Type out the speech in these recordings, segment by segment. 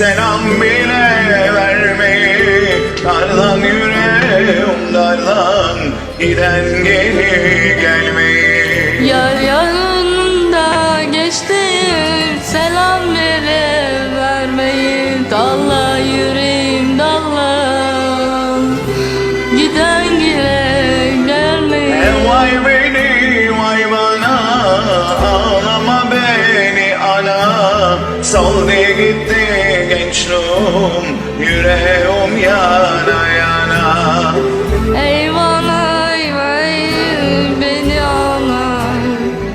selam bile vermeyi Darlan yüreğim darlan Giden geri gelmeyi Yar yanında geçti selam bile vermeyi Dalla yüreğim dalla. Giden gire gelmeyi E vay beni vay bana Ağlama beni ana. Soldu gitti gençliğim Yüreğim yana yana. Eyvah eyvah beni anay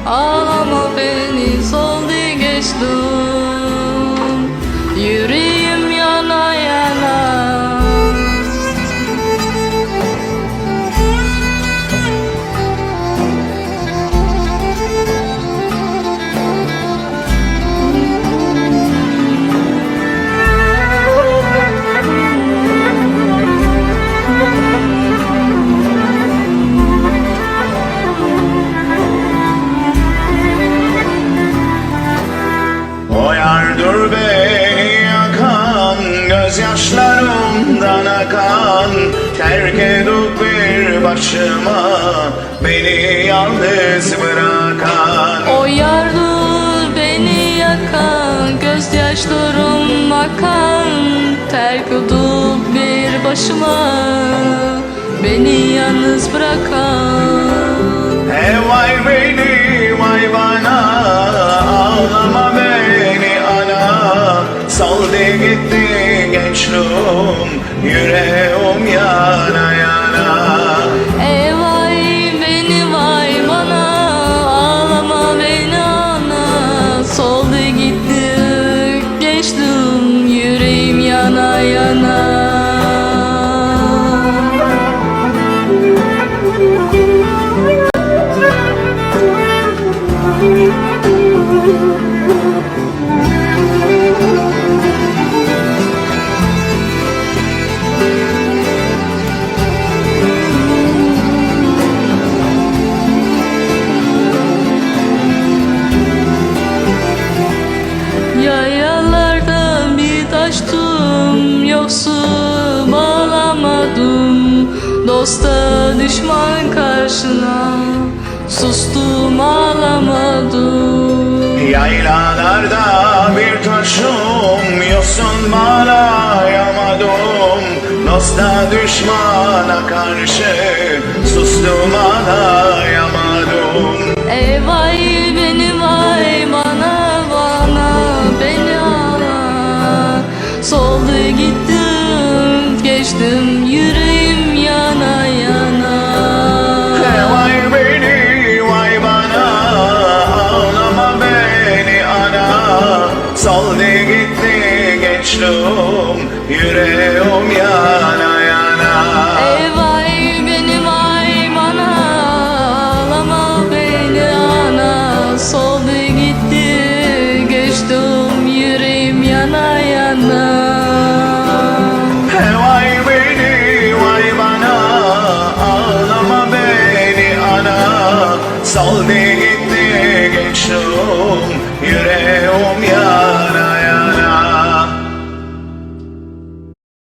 Ağlama beni. Soldu geçtim Gözyaşlarımdan akan Terk edip bir başıma Beni yalnız bırakan. O yardır beni yakan Gözyaşlarım akan Terk edip bir başıma Beni yalnız bırakan. E vay beni vay bana Ağlama beni ana. Saldı gitti gençliğim Yüreğim yana yana taştım Yoksul bağlamadım Dosta düşman karşına Sustum ağlamadım. Yaylalarda bir taşım Yosun bağlayamadım Dosta düşmana karşı Sustum ağlayamadım Ey Saldı gitti gençliğim Yüreğim yana yana. Ey vay beni vay bana Ağlama beni ana. Soldu gitti geçtim yüreğim yana yana. He vay beni vay bana Ağlama beni ana. Saldı